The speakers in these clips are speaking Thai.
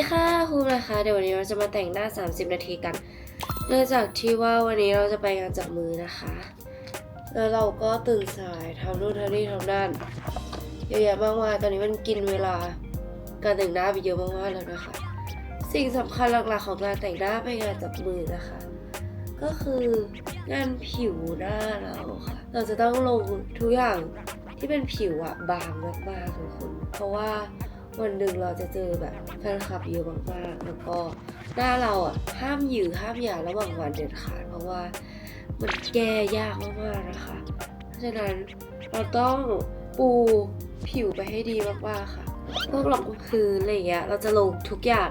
ดีค่ะครูนะคะเดี๋ยววันนี้เราจะมาแต่งหน้า 30 นาทีกันเนื่องจากที่ว่าวันนี้เราจะไปงานจับมือนะคะ แล้วเราก็ตื่นสายทำนู่นทำนี่ทำนั่นเยอะแยะมากมายตอนนี้มันกินเวลาการแต่งหน้าไปเยอะมากๆแล้วนะคะ สิ่งสำคัญหลักๆของการแต่งหน้าไปงานจับมือนะคะ ก็คืองานผิวหน้าเราค่ะ เราจะต้องลงทุกอย่างที่เป็นผิวอะบางมากๆทุกคนเพราะว่า วันหนึ่งเราจะเจอแบบแฟนคลับเยอะมากๆแล้วก็หน้าเราอะห้ามหยือห้ามหยาระหว่างวันเด็ดขาดเพราะว่ามันแก้ยากมากๆนะคะ เพราะฉะนั้นเราต้องปูผิวไปให้ดีมากๆค่ะ พวกรองพื้นอะไรอย่างเงี้ยเราจะลงทุกอย่าง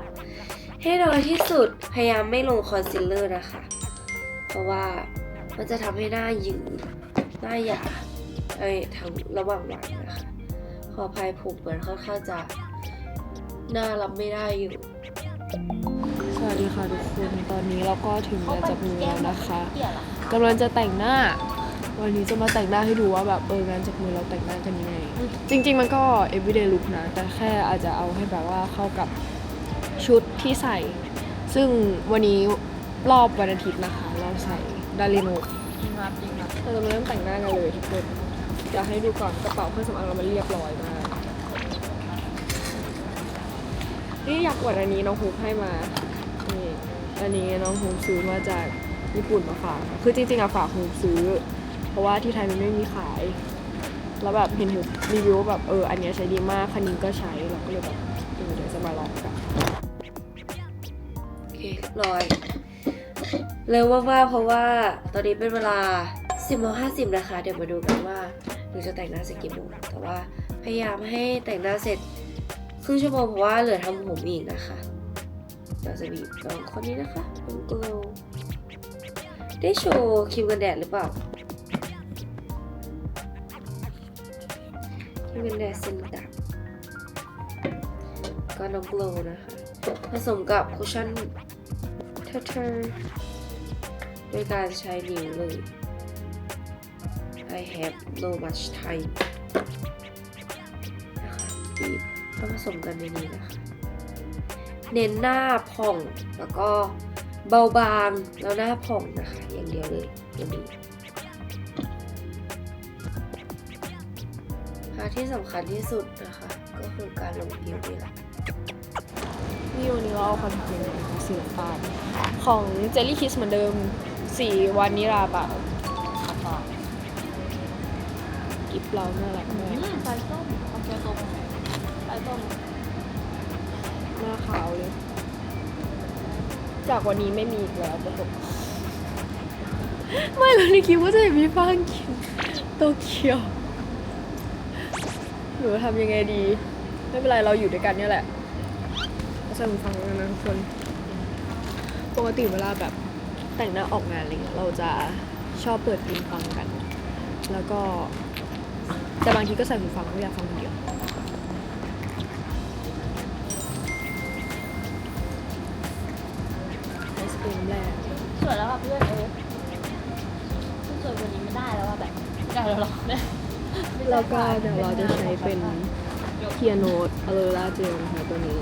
ให้น้อยที่สุดพยายามไม่ลงคอนซีลเลอร์นะคะ เพราะว่ามันจะทำให้หน้าหยืดหน้าหยาไอ้ทั้งระหว่างวันนะคะ ขออภัยผมเหมือนค่อนข้างจะ น้ารับไม่ได้อยู่ สวัสดีค่ะทุกคน ตอนนี้เราก็ถึงงานจับมือแล้วนะคะกำลังจะแต่งหน้า วันนี้จะมาแต่งหน้าให้ดูว่าแบบเอองานจับมือเราแต่งหน้ากันยังไง จริง ๆ มันก็ everyday look นะ แต่แค่อาจจะเอาให้แบบว่าเข้ากับชุดที่ใส่ ซึ่งวันนี้รอบวันอาทิตย์นะคะ เราใส่ดาริโนเราจะมาเริ่มแต่งหน้ากันเลยทุกคนอยากให้ดูก่อนกระเป๋าเครื่องสำอางเรามันเรียบร้อยมาก นี่อยากอวดอันนี้น้องฮุกให้มา นี่อันนี้น้องฮุกซื้อมาจากญี่ปุ่นมาฝาก คือจริงๆอะฝากฮุกซื้อ เพราะว่าที่ไทยมันไม่มีขาย แล้วแบบเห็นฮุกรีวิวแบบเอออันนี้ใช้ดีมากคันนี้ก็ใช้เราก็เลยแบบเออเดี๋ยวจะมาลองกันโอเคเรียบร้อย เร็วมากๆเพราะว่าตอนนี้เป็นเวลา10โมง50นะคะ เดี๋ยวมาดูกันว่าหนูจะแต่งหน้าเสร็จกี่โมงแต่ว่าพยายามให้แต่งหน้าเสร็จ รึ่งชั่วโมงเพราะว่าเหลือทำผมอีกนะคะ เราจะมีน้องคนนี้นะคะน้องโกลได้โชว์ครีมกันแดดหรือเปล่าครีมกันแดดส้นดำก็น้องโกลนะคะ ผสมกับคุชชั่นเทอร์เทอร์โดยการใช้นิ้วเลย I have no much time ก็ผสมกันในนี้นะคะเน้นหน้าผ่องแล้วก็เบาบางแล้วหน้าผ่องนะคะ อย่างเดียวเลยอย่างนี้ค่ะที่สำคัญที่สุดนะคะ ก็คือการลงผิวนี่แหละนี่วันนี้เราเอาคอนแทคเลนส์มาสีน้ำตาลของเจลลี่คิสเหมือนเดิมสีวานิลาเปล่ากิฟเราน่ารักมากสายส้มโอเคส้ม ส้มหน้าขาวเลย จากวันนี้ไม่มีอีกแล้วประสบไม่เราเลยคิดว่าจะเห็นพี่ฟางกินโตเกียวหนูจะทำยังไงดี ไม่เป็นไรเราอยู่ด้วยกันเนี่ยแหละเราใส่หูฟังกันนะทุกคนปกติเวลาแบบแต่งหน้าออกงานอะไรเงี้ยเราจะชอบเปิดเพลงฟังกัน แล้วก็แต่บางทีก็ใส่หูฟังไม่อยากฟังคนเดียว มแรกสวยแล้วอะเพื่อนเออสวยกว่านี้ไม่ได้แล้วอะแบบไม่ได้แล้วหรอกเนี่ยแล้วก็เดี๋ยวเราจะใช้เป็นเทียโนดอเลราเจลนะคะตัวนี้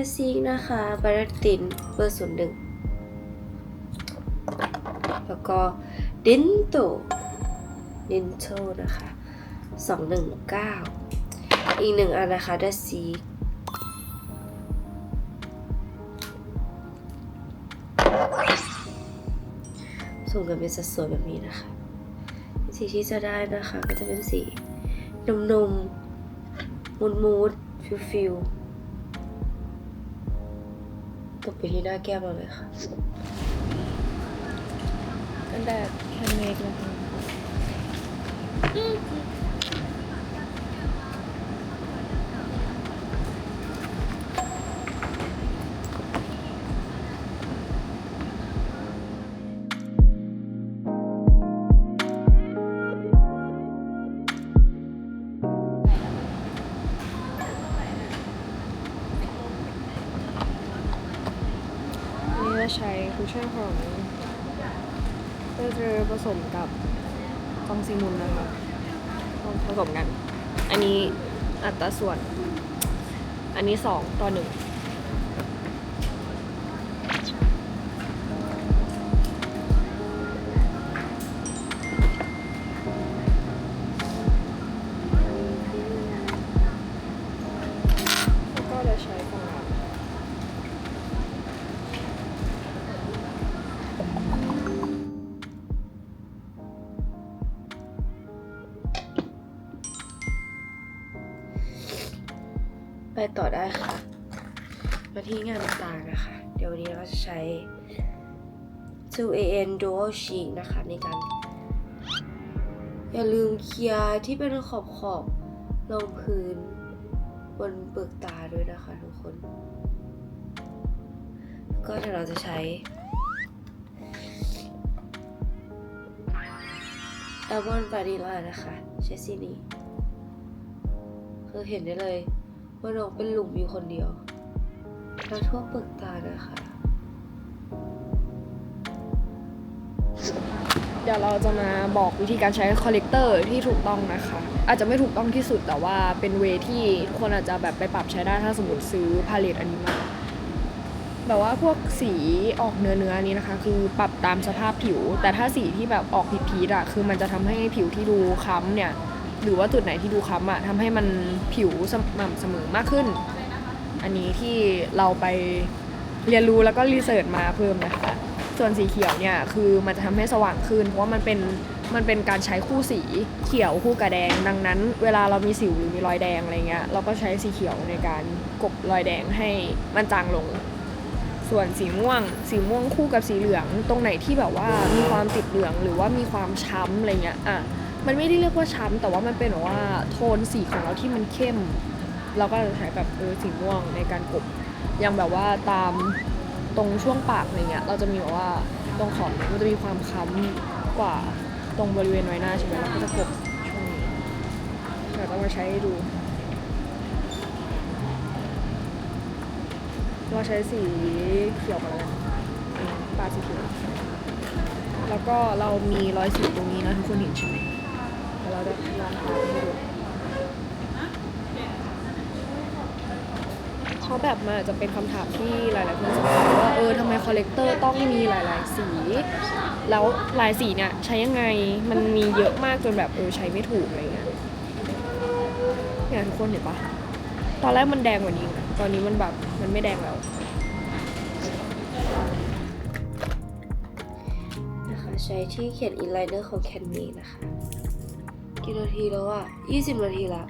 าซีนะคะบาร์ตินเบอร์ศูนย์หนึ่งแล้วก็ดินโตดินโตนะคะสองหนึ่งเก้าอีกหนึ่งอันนะคะดาซีส่งกันเป็นสัดส่วนแบบนี้นะคะ สีที่จะได้นะคะก็จะเป็นสีนมนมมูดมูดฟิวฟิว ตบไปที่หน้าแก้มเราเลยค่ะกันแดดแฮนเมดนะคะ ช้คุชชั่นของเตอร์เจอผสมกับกองซีมุนนะคะผสมกัน อันนี้อัตราส่วน อันนี้สองต่อหนึ่ง ไปต่อได้ค่ะ มาที่งานต่างนะคะ เดี๋ยววันนี้เราจะใช้ 2AN Dual Cheek นะคะในการ อย่าลืมเคลียร์ที่เป็นขอบขอบๆรองพื้นบนเปลือกตาด้วยนะคะทุกคน ก็เดี๋ยวเราจะใช้ a l m o n d Vanilla นะคะ ใช้สีนี้ คือเห็นได้เลย ว่าน้องเป็นหลุมอยู่คนเดียว แล้วทั่วเปลือกตานะคะ เดี๋ยวเราจะมาบอกวิธีการใช้คอลเลกเตอร์ที่ถูกต้องนะคะ อาจจะไม่ถูกต้องที่สุดแต่ว่าเป็นเวที่ทุกคนอาจจะแบบไปปรับใช้ได้ถ้าสมมติซื้อพาเลตอันนี้มาแบบว่าพวกสีออกเนื้อเนื้อนี้นะคะ คือปรับตามสภาพผิว แต่ถ้าสีที่แบบออกผิดพีดอะคือมันจะทำให้ผิวที่ดูค้ำเนี่ย หรือว่าจุดไหนที่ดูค้ำอะทำให้มันผิวสม่ำเสมอมากขึ้น อันนี้ที่เราไปเรียนรู้แล้วก็รีเสิร์ชมาเพิ่มนะคะ ส่วนสีเขียวเนี่ยคือมันจะทำให้สว่างขึ้น เพราะว่ามันเป็นมันเป็นการใช้คู่สีเขียวคู่กับแดง ดังนั้น เวลาเรามีสิวหรือมีรอยแดงอะไรเงี้ยเราก็ใช้สีเขียวในการกบรอยแดงให้มันจางลง ส่วนสีม่วง สีม่วงคู่กับสีเหลือง ตรงไหนที่แบบว่ามีความติดเหลืองหรือว่ามีความช้ำอะไรเงี้ยอะ มันไม่ได้เรียกว่าช้ำแต่ว่ามันเป็นแบบว่าโทนสีของเราที่มันเข้ม เราก็จะใช้แบบเออสีม่วงในการกลบอย่างแบบว่าตามตรงช่วงปากอะไรเงี้ยเราจะมีแบบว่าตรงขอบมันจะมีความค้ำกว่าตรงบริเวณใบหน้าใช่ไหมเราก็จะกลบช่วงนี้เดี๋ยวต้องมาใช้ให้ดูเราใช้สีเขียวก่อนเลยอืมปาสีเขียวแล้วก็เรามีรอยสีตรงนี้นะทุกคนเห็นใช่ไหม เดี๋ยวเราจะลองทาให้เพราะแบบมันอาจจะเป็นคำถามที่หลายๆคนสงสัยว่าเออทำไมคอลเลกเตอร์ต้องมีหลาย ๆ สี แล้วลายสีเนี่ยใช้ยังไงมันมีเยอะมากจนแบบเออใช้ไม่ถูกอะไรเงี้ยเนี่ยทุกคนเห็นปะตอนแรกมันแดงกว่านี้นะตอนนี้มันแบบมันไม่แดงแล้วนะคะใช้ที่เขียนอินไลเนอร์ของแคนมีนะคะ กี่นาทีแล้วอะยี่สิบนาทีละ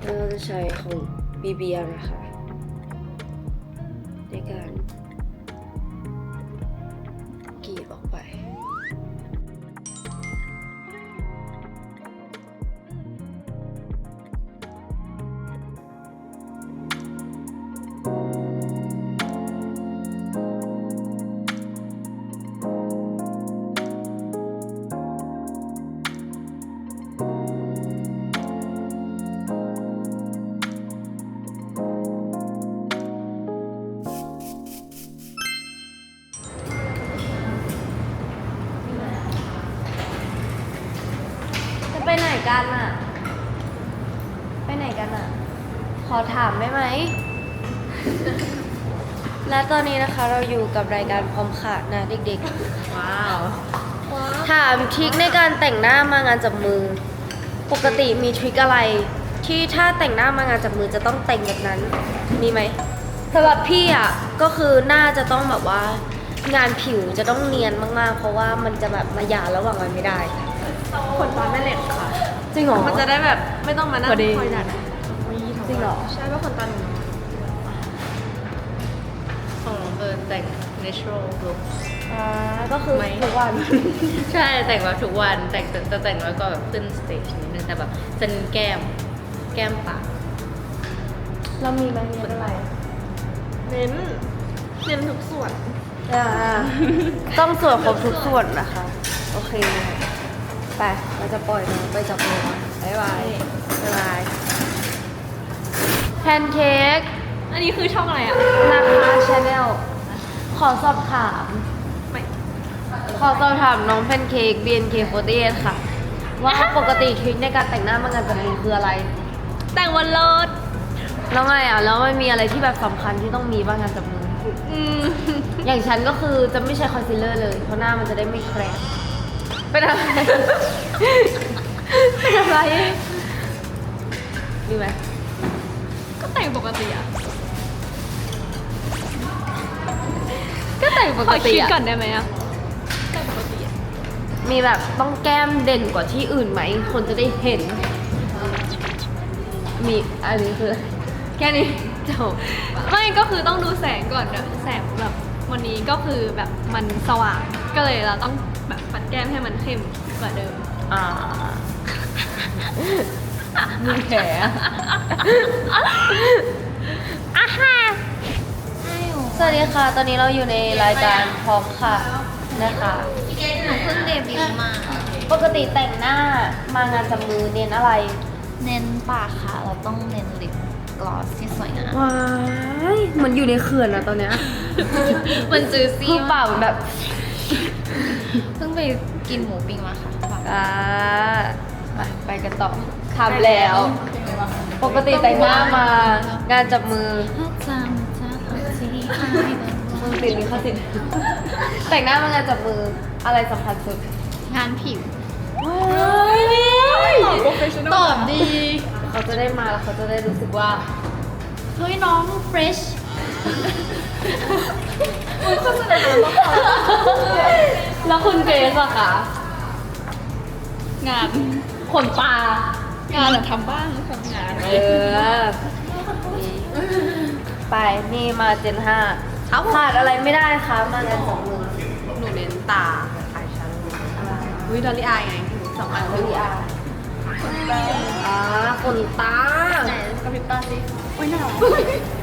แล้วเราจะใช้ของ BBL นะคะ กันอะไปไหนกันอะขอถามได้ไหม และตอนนี้นะคะเราอยู่กับรายการพร้อมขาดนะเด็กๆว้าวถามทริคในการแต่งหน้ามางานจับมือ ปกติมีทริคอะไร ที่ถ้าแต่งหน้ามางานจับมือจะต้องแต่งแบบนั้น มีไหมสำหรับพี่อะก็คือหน้าจะต้องแบบว่างานผิวจะต้องเนียนมากๆ เพราะว่ามันจะแบบมาหยาระหว่างวันไม่ได้ขนตาแม่เหล็กค่ะ จริงเหรอ มันจะได้แบบไม่ต้องมานั่งพอดี คอยดัดจริงเหรอ ใช่ว่าขนตาหนูของน้องเอิญแต่ง natural look อ่าก็คือไหมทุกวัน ใช่แต่งแบบทุกวันแต่งแต่แต่แต่งแล้วก็แบบขึ้นสเตจนิดนึงแต่แบบจะเน้นแก้ม แก้มปากเรามีไหมมีอะไรเน้นเน้นทุกส่วน อ่าต้องส่วนครบทุกส่วนนะคะ โอเค ไป เราจะปล่อยน้องไปจับมือบ๊ายบายบ๊ายบายนเค้กอันนี้คือช่องอะไรอะนาคาชาแนลขอสอบถาม ไม่ขอสอบถามน้องแพนเค้ก BNK48 ค่ะ ว่าปกติทริคในการแต่งหน้ามางานจัดมือคืออะไร แต่งวันเลิศแล้วไงอะแล้วมันมีอะไรที่แบบสำคัญที่ต้องมีบ้างงานจับมือ อืม อย่างฉันก็คือจะไม่ใช้คอนซีลเลอร์เลย เพราะหน้ามันจะได้ไม่แคร์ เป็นอะไร เป็นอะไรมีไหมก็แต่งปกติอะก็แต่งปขกอติคิดอะก่อนได้ไหมอะแต่งปกติอะมีแบบต้องแก้มเด่นกว่าที่อื่นไหม คนจะได้เห็น มีอันนี้คือ แค่นี้จบไม่ก็คือต้องดูแสงก่อนเดี๋ยวแสงแบบวันนี้ก็คือแบบมันสว่างก็เลยเราต้อง แบบปัดแก้มให้มันเข้มกว่าเดิม อ่ามีแผลอะค่ะสวัสดีค่ะ ตอนนี้เราอยู่ในรายการพร้อมค่ะนะคะหนูเพิ่งเดบิวต์มา ปกติแต่งหน้ามางานจับมือเน้นอะไร เน้นปากค่ะ เราต้องเน้นลิปกลอสที่สวยงามว้ายเหมันอยู่ในเขื่อนอะตอนเนี้ยมันจือซี่คือเปล่าแบบ เพิ่งไปกินหมูปิ้งมาค่ะอ่าไปไปกันต่อทำแล้ว ปกติแต่งหน้ามางานจับมือจำจะเอาที่ให้มึงติดลิขสิทธิ์แต่งหน้ามางานจับมืออะไรสำคัญสุด งานผิวตอบ professional ตอบดี เขาจะได้มาแล้วเขาจะได้รู้สึกว่า เฮ้ยน้อง เฟรชแล้วคุณเกรซอะคะงานขนตางานอะทำบ้างทำงานเออนี่ไปนี่มาเจนห้าขาดอะไรไม่ได้คะมางานจับมือหนูเน้นตาอายชั้นอุ้ยดอลลี่อายไงสองอันวิดีอา อ่าขนตาไหนกระพริบตาสิอุ้ยน่ารัก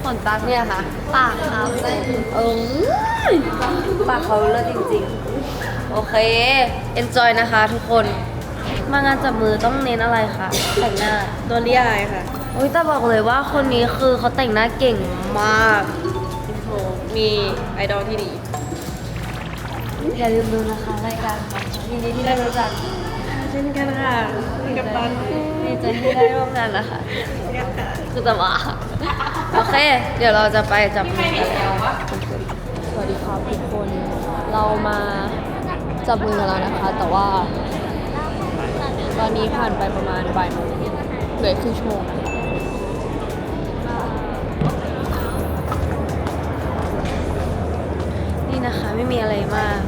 ขนตาเนี่ยค่ะ ปากครับเออปากเขาเลิศจริงๆ โอเค enjoy นะคะทุกคน มางานจับมือต้องเน้นอะไรคะแต่งหน้าดอลลี่อายค่ะโอ้ยแต่บอกเลยว่าคนนี้คือเขาแต่งหน้าเก่งมากโหมีไอดอลที่ดี อย่าลืมดูนะคะรายการของเรายินดีที่ได้รู้จักเช่นกันค่ะกับตันดีใจที่ได้ร่วมงานนะคะคือแต่ว่าโอเค เดี๋ยวเราจะไปจับมือกันแล้วสวัสดีครับทุกคนเรามาจับมือกันแล้วนะคะ แต่ว่า ตอนนี้ผ่านไปประมาณบ่ายโมงเหลือครึ่งชั่วโมงนะคะนี่นะคะไม่มีอะไรมาก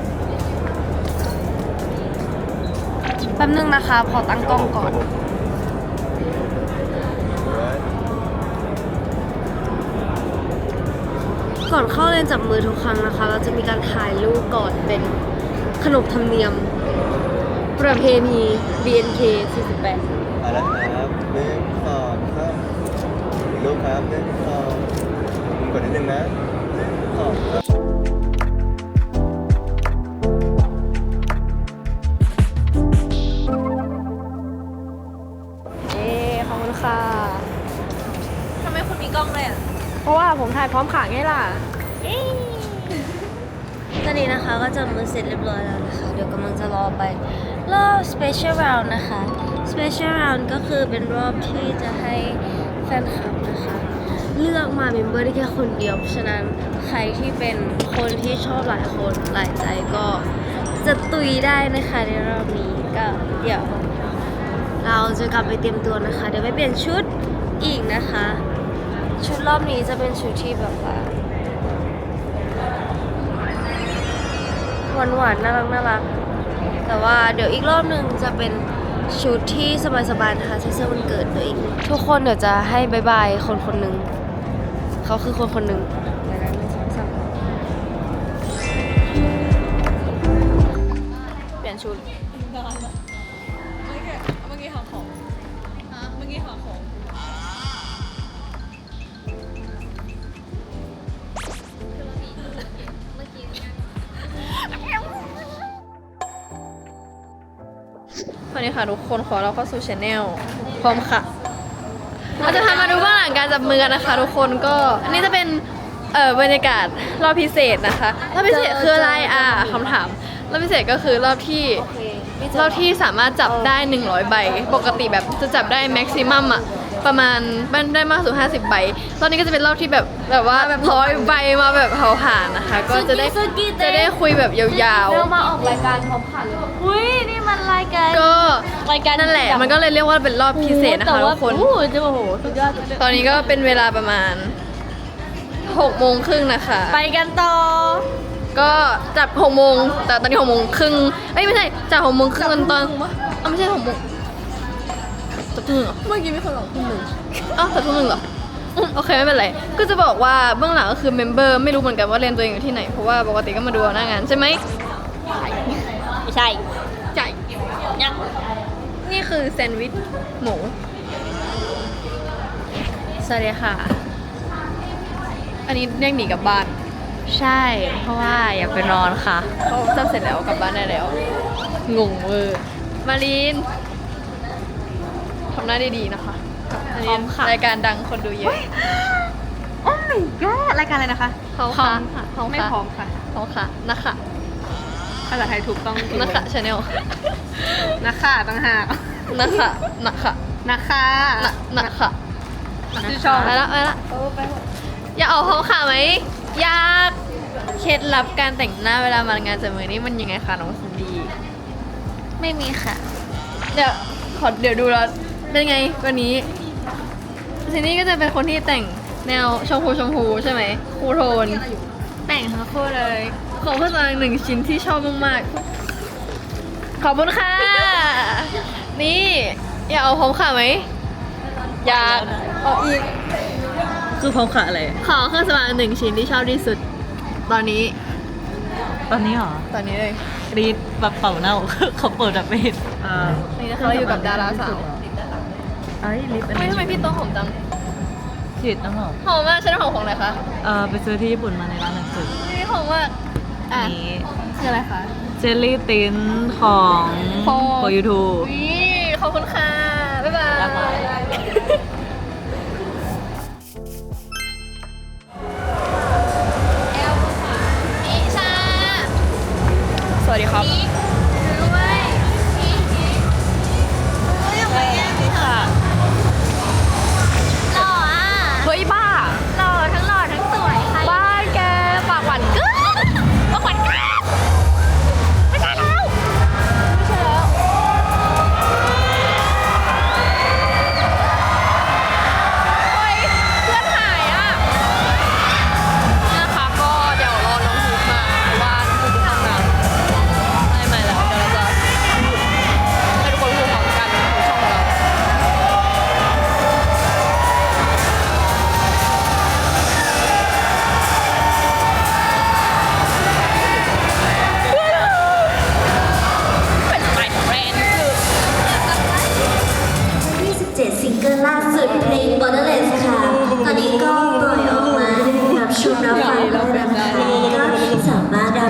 แป๊บนึงนะคะ ขอตั้งกล้องก่อนก่อนเข้าเรียนจับมือทุกครั้งนะคะ เราจะมีการถ่ายรูปก่อนเป็นขนบธรรมเนียม ประเพณี BNK 48เอาละครับหนึ่งสองสามรูปครับหนึ่งสองมึงกดนิดนึงนะหนึ่งสองสาม ราะว่าผมถ่ายพร้อมขาไงล่ะ ตอนนี้นะคะก็จะมือเสร็จเรียบร้อยแล้วนะคะ เดี๋ยวกำลังจะรอไปรอบ special round นะคะ special round ก็คือเป็นรอบที่จะให้แฟนคลับนะคะ เลือกมาเมมเบอร์ได้แค่คนเดียว ฉะนั้นใครที่เป็นคนที่ชอบหลายคนหลายใจก็จะตุยได้นะคะในรอบนี้ก็เดี๋ยว เราจะกลับไปเตรียมตัวนะคะ เดี๋ยวไปเปลี่ยนชุดอีกนะคะ ชุดรอบนี้จะเป็นชุดที่แบบว่าหวานหวานๆน่ารักน่ารัก แต่ว่าเดี๋ยวอีกรอบหนึ่งจะเป็นชุดที่สบายๆนะคะใช้เสื้อวันเกิดตัวเอง ทุกคนเดี๋ยวจะให้บายบายคนคนหนึ่งเขาคือคนคนหนึ่งเปลี่ยนชุด สวัสดีค่ะทุกคนขอเราเข้าสู่ช anel พร้อมค่ะ เราจะพามาดูเบื้องหลังการจับมือกันนะคะ ทุกคนก็อันนี้จะเป็นเอ่อบรรยากาศรอบพิเศษนะคะรอบพิเศษคืออะไรอะคำถามรอบพิเศษก็คือรอบที่รอบที่สามารถจับได้ 100 ใบ ปกติแบบจะจับได้แม็กซิมัมอะ ประมาณได้มากสุด50 ใบ รอบนี้ก็จะเป็นรอบที่แบบแบบว่าแบบร้อยใบมาแบบเผาผ่านนะคะ ก็จะได้จะได้คุยแบบยาวๆเรามาออกรายการพร้อมผ่านเลยอุ้ยนี่มันรายการก็รายการนั่นแหละ มันก็เลยเรียกว่าเป็นรอบพิเศษนะคะทุกคน โอ้โหจะโอ้โหสุดยอดตอนนี้ก็เป็นเวลาประมาณ6โมงครึ่งนะคะ ไปกันต่อ ก็จับ6โมงแต่ตอนนี้6โมงครึ่งเอ้ยไม่ใช่จับ6โมงครึ่งตอนตอนเอ้าไม่ใช่6โมง จับทุ่มหนึ่งเหรอเมื่อกี้มีคนหลอกคุณหนึ่งอ้าวจับทุ่มหนึ่งเหรออืมโอเคไม่เป็นไร ก็จะบอกว่าเบื้องหลังก็คือเมมเบอร์ไม่รู้เหมือนกันว่าเรียนตัวเองอยู่ที่ไหน เพราะว่าปกติก็มาดูเอาหน้างานใช่ไหมไม่ใช่ใช่ยังนี่คือแซนด์วิชหมู สวัสดีค่ะ อันนี้เรียกหนีกลับบ้าน ใช่ เพราะว่าอยากไปนอนค่ะเขาจับเสร็จแล้วกลับบ้านได้แล้ว งงเวอร์มารีนทำ หน้าดีๆนะคะอันนี้พร้อมค่ะรายการดังคนดูเยอะโอ้ my god รายการอะไรนะคะพร้อมค่ะพร้อมไม่พร้อมค่ะพร้อมค่ะนะคะภาษาไทยถูกต้องนะคะชาแนลนะคะต่างหากนะคะนะคะนะคะนะนะคะชื่อช่องไปละไปละอยากออกพร้อมค่ะไหมอยากเคล็ดลับการแต่งหน้าเวลามางานจับมือนี่มันยังไงคะน้องซินดี้ไม่มีค่ะ เดี๋ยวขอเดี๋ยวดูแล้ว เป็นไงวันนี้ซินดี้ก็จะเป็นคนที่แต่งแนวชมพูชมพูใช่ไหมคูลโทน แต่งทั้งคู่เลยขอเพื่อนหนึ่งชิ้นที่ชอบมากๆ ขอบคุณค่ะ นี่อยากเอาพร้อมค่ะไหมอยากเอาอีกคือพร้อมขาอะไร ขอเครื่องสำอางหนึ่งชิ้นที่ชอบที่สุด ตอนนี้ ตอนนี้เหรอตอนนี้เลย กรีดแบบเป่าเน่า เขาเปิดแบบไม่เห็นอ่า นี่นะคะเราอยู่กับดาราสาว ไอ้ลิปอันไม่นี้ทำไมพี่โต้งหอมจังฉีดน้ำหอมหอมมากฉันหอมของอะไรคะเอ่อไปซื้อที่ญี่ปุ่นมาในร้านหนังสือนี่หอมมากอะอันนี้คืออะไรคะ เจลลี่ตินของของ โปรยูทูวิขอบคุณค่ะ บ๊ายบายบ๊ายบายนิชาสวัสดีครับห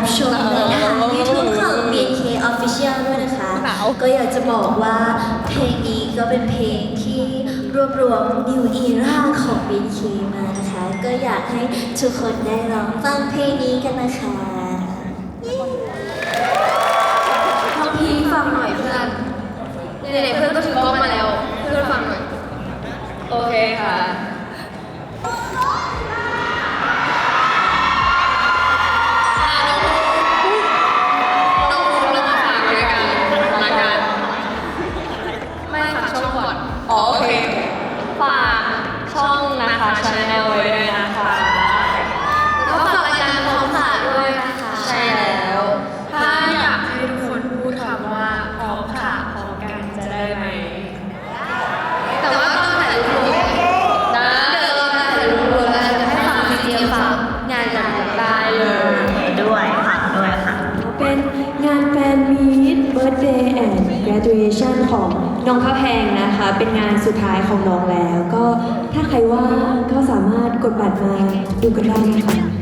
รถรับชมได้นะคะ YouTube ของ BNK Official ด้วยนะคะ ก็อยากจะบอกว่าเพลงนี้ก็เป็นเพลงที่รวบรวม New Era ของ BNK มานะคะ ก็อยากให้ทุกคนได้ลองฟังเพลงนี้กันนะคะน้องพีฟังหน่อยเพื่อนไหนๆเพื่อนก็ถือกล้องมาแล้ว เพื่อนฟังหน่อย โอเคค่ะ น้องข้าวแพงนะคะ เป็นงานสุดท้ายของน้องแล้ว ก็ถ้าใครว่างก็สามารถกดบัตรมาดูกันได้นะคะ